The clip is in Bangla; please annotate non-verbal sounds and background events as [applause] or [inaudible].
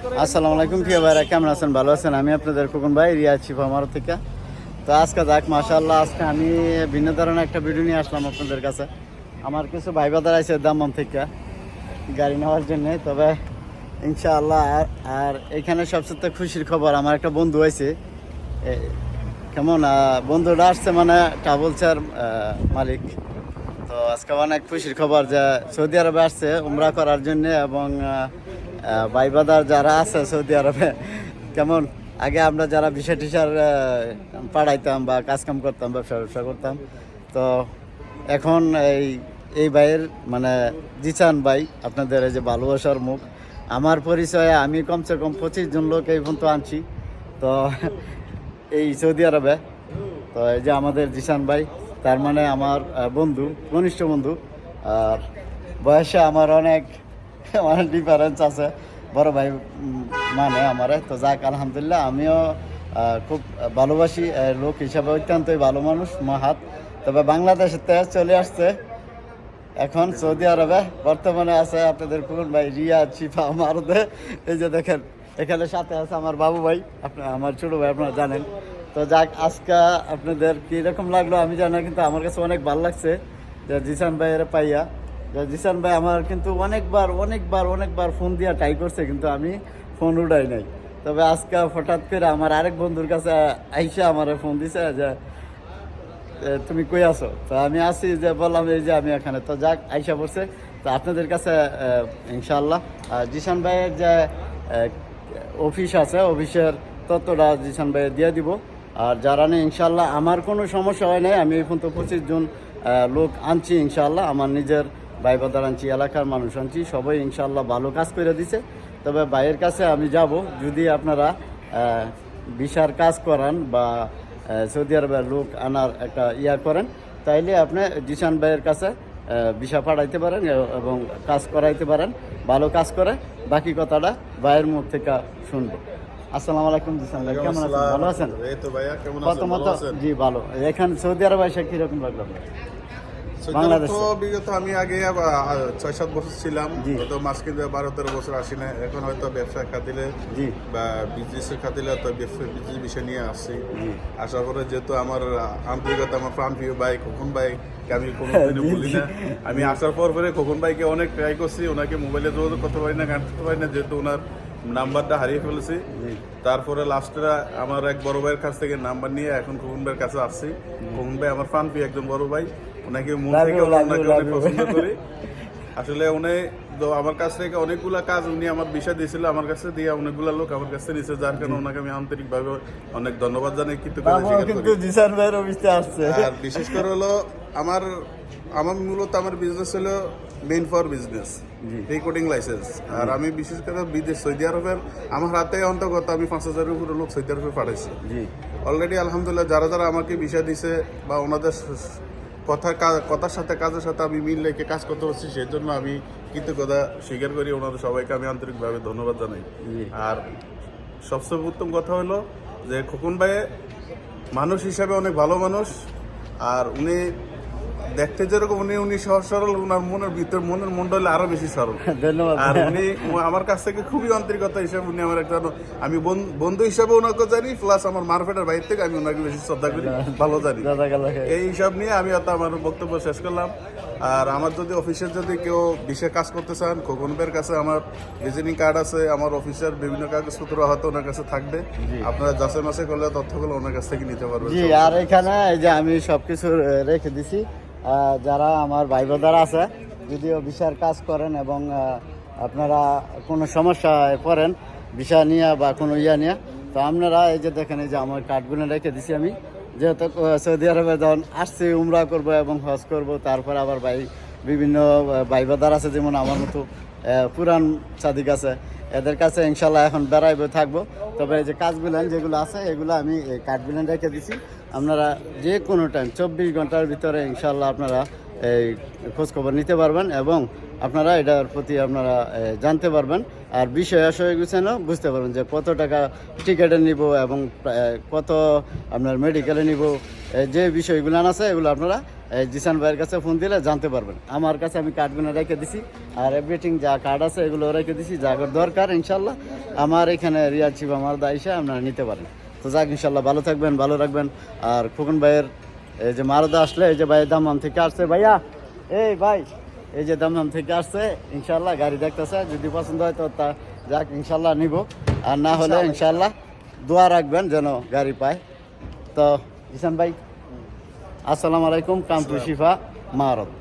আসসালামু আলাইকুম, প্রিয় ভাইরা, কেমন আছেন? ভালো আছেন? আমি আপনাদের খোকন ভাই, রিয়া ছিপ আমার থেকে। তো আজকে যাক মাশাল্লাহ আজকে আমি ভিন্ন ধরনের একটা ভিডিও নিয়ে আসলাম আপনাদের কাছে। আমার কিছু ভাই বাদার আছে দামন থেকে গাড়ি নেওয়ার জন্য, তবে ইনশাআল্লাহ, আর আর এখানে সবচেয়ে খুশির খবর, আমার একটা বন্ধু আছে। কেমন? বন্ধুটা আসছে মানে ট্রাভেলসের মালিক। তো আজকে অনেক খুশির খবর যে সৌদি আরবে আসছে, উমরা করার জন্য এবং বাইবাদার যারা আছে সৌদি আরবে, কেমন? আগে আমরা যারা বিষয় টিসার পাড়াইতাম বা কাজকাম করতাম, ব্যবসা ব্যবসা করতাম, তো এখন এই এই ভাইয়ের মানে জিচান ভাই, আপনাদের এই যে ভালোবাসার মুখ, আমার পরিচয়ে আমি কমসে কম পঁচিশ জন লোক এই পর্যন্ত আনছি, তো এই সৌদি আরবে, তো এই যে আমাদের জিসান ভাই, তার মানে আমার বন্ধু, ঘনিষ্ঠ বন্ধু, আর বয়সে আমার অনেক [laughs] অনেক ডিফারেন্স আছে। বড় ভাই মানে আমারে। তো যাক, আলহামদুলিল্লাহ, আমিও খুব ভালোবাসি লোক হিসাবে অত্যন্তই ভালো মানুষ মহাত তবে বাংলাদেশের তেজ চলে আসছে। এখন সৌদি আরবে, বর্তমানে আছে আপনাদের কোন ভাই রিয়া চিফা মারুদে। এই যে দেখেন, এখানে সাথে আছে আমার বাবু ভাই আপনার আমার ছোট ভাই, আপনারা জানেন। তো যাক, আজকে আপনাদের কীরকম লাগল আমি জানি কিন্তু আমার কাছে অনেক ভালো লাগছে যে জিসান ভাইয়ের পাইয়া। জিসান ভাই আমার কিন্তু অনেকবার অনেকবার অনেকবার ফোন দিয়া ট্রাই করছে, কিন্তু আমি ফোন উঠাই নাই। তবে আজকে হঠাৎ করে আমার আরেক বন্ধুর কাছে আইসা আমার ফোন দিছে যে তুমি কই আছো? তো আমি আসি যে বললাম, এই যে আমি এখানে। তো যাক, আইসা পড়ছে। তো আপনাদের কাছে ইনশাল্লাহ আর জিশান ভাইয়ের যে অফিস আছে, অফিসের তত্ত্বটা জিশান ভাই দিয়ে দিব। আর যারা নেই, ইনশাআল্লাহ, আমার কোনো সমস্যা হয় নাই। আমি এখন তো পঁচিশ জন লোক আনছি ইনশাল্লাহ আমার নিজের ভাই বাদার আনছি এলাকার মানুষ আনছি সবাই ইনশাল্লাহ ভালো কাজ করে দিছে। তবে ভাইয়ের কাছে আমি যাব যদি আপনারা ভিসার কাজ করান বা সৌদি আরবের লোক আনার একটা ইয়া করেন তাইলে আপনি জিসান ভাইয়ের কাছে ভিসা পাঠাইতে পারেন এবং কাজ করাইতে পারেন ভালো কাজ করে। বাকি কথাটা ভাইয়ের মুখ থেকে শুনব। আসসালামু আলাইকুম জিসান ভাই কেমন আছেন? ভালো আছেন? এই তো ভাইয়া কেমন আছেন? প্রথমত জি ভালো। এখানে সৌদি আরবে এসে কীরকম লাগল বাংলাদেশে। বিগত আমি আগে ছয় সাত বছর ছিলাম। হয়তো মাস কিন্তু বারো তেরো বছর আসি না এখন হয়তো ব্যবসা খাতিলে বা বিজনেসের খাতিলে তো বিজনেস বিষয় নিয়ে আসছি জি। আসার যেহেতু আমার আন্তরিকতা আমার প্রাণ প্রিয় ভাই খোকন ভাই আমি [laughs] জি, বলি না। আমি আসার পর পরে খোকন ভাইকে অনেক ট্রাই করছি। ওনাকে মোবাইলে যোগাযোগ করতে পারি না গান করতে পারি না যেহেতু ওনার নাম্বারটা হারিয়ে ফেলেছি। তারপরে লাস্টে আমার এক বড় ভাইয়ের কাছ থেকে নাম্বার নিয়ে এখন খোকন ভাইয়ের কাছে আসছি। খোকন ভাই আমার ফান একজন বড় ভাই। ওনাকে মন থেকে ওনাকে অনেক পছন্দ করি। আসলে উনি তো আমার কাছ থেকে অনেকগুলা কাজ উনি আমার বিষয় দিয়েছিল আমার কাছে দিয়ে অনেকগুলা লোক আমার কাছে নিয়েছে যার কারণে ওনাকে আমি আন্তরিকভাবে অনেক ধন্যবাদ জানাই কিন্তু জিসান ভাইয়ের অফিসে আসছে। আর বিশেষ করে হলো আমার আমার মূলত আমার বিজনেস হলো main for business recording licence আর আমি বিশেষ করে বিদেশ সৌদি আরবের আমার হাতে অন্তর্গত আমি পাঁচ হাজারের উপরে লোক সৌদি আরবে পাঠাইছি। জি। অলরেডি আলহামদুলিল্লাহ যারা যারা আমাকে বিষয় দিছে বা ওনাদের স- কাজ কথা কথার সাথে কাজের সাথে আমি মিল রেখে কাজ করতে পারছি সেই জন্য আমি কৃতজ্ঞতা স্বীকার করি ওনাদের সবাইকে আমি আন্তরিকভাবে ধন্যবাদ জানাই। আর সবচেয়ে উত্তম কথা হলো যে খোকন ভাই মানুষ হিসাবে অনেক ভালো মানুষ আর উনি দেখতে যেরকম উনি উনি সহজ সরল ওনার মনের ভিতর মনের মন্ডলে আরও বেশি সরল। [laughs] ধন্যবাদ। আর উনি আমার কাছ থেকে খুবই আন্তরিকতা হিসেবে উনি আমার একটা আমি বন্ধু হিসাবে ওনাকে জানি প্লাস আমার মার্কেটের বাইরে থেকে আমি ওনাকে বেশি শ্রদ্ধা করি ভালো জানি। এই হিসাব নিয়ে আমি অত আমার বক্তব্য শেষ করলাম। আর আমার যদি অফিসের যদি কেউ বিশেষ কাজ করতে চান খোকন ভাইয়ের কাছে আমার ভিজিটিং কার্ড আছে আমার অফিসের বিভিন্ন কাগজপত্র হয়তো ওনার কাছে থাকবে। আপনারা যাচাই মাসে করলে তথ্যগুলো ওনার কাছ থেকে নিতে পারবেন। জি আর এখানে এই যে আমি সবকিছু রেখে দিছি। যারা আমার ভাই বোনেরা আছে, যদিও ভিসার কাজ করেন এবং আপনারা কোনো সমস্যায় পড়েন ভিসা নিয়ে বা কোনো ইয়া নিয়ে, তো আপনারা এই যে দেখেন, এই যে আমার কার্ডগুলো রেখে দিছি আমি। যেহেতু সৌদি আরবে যখন আসছি, উমরা করব এবং হজ করব, তারপর আবার ভাই, বিভিন্ন ভাই বাদার আছে, যেমন আমার মতো পুরান সাদিক আছে এদের কাছে ইনশাল্লাহ এখন বেড়াইবে, থাকব। তবে এই যে কাজগুলো যেগুলো আছে, এগুলো আমি এই কাঠগুলো রেখে দিছি। আপনারা যে কোনো টাইম চব্বিশ ঘণ্টার ভিতরে ইনশাল্লাহ আপনারা এই খোঁজখবর নিতে পারবেন এবং আপনারা এটার প্রতি আপনারা জানতে পারবেন। আর বিষয় আসয় গুছানো, বুঝতে পারবেন যে কত টাকা টিকেটে নিব এবং কত আপনার মেডিকেলে নিব। যে বিষয়গুলো আছে, এগুলো আপনারা জিসান ভাইয়ের কাছে ফোন দিলে জানতে পারবেন। আমার কাছে আমি কার্ডগুলো রেখে দিছি আর এভরিথিং যা কার্ড আছে এগুলো রেখে দিছি যা দরকার ইনশাল্লাহ আমার এখানে রিয়াজ শিব আমার দায়সা আপনারা নিতে পারেন। তো যাক ইনশাল্লাহ ভালো থাকবেন ভালো রাখবেন। আর খোকন ভাইয়ের এই যে মারদা আসলে এই যে ভাই দামাম থেকে আসছে ভাইয়া এই ভাই এই যে দামাম থেকে আসছে ইনশাল্লাহ গাড়ি দেখতেছে যদি পছন্দ হয় তো তা যাক ইনশাল্লাহ নিব। আর না হলে ইনশাল্লাহ দোয়া রাখবেন যেন গাড়ি পায়। তো ইসান ভাই আসসালামু আলাইকুম কামপুর শিফা মারত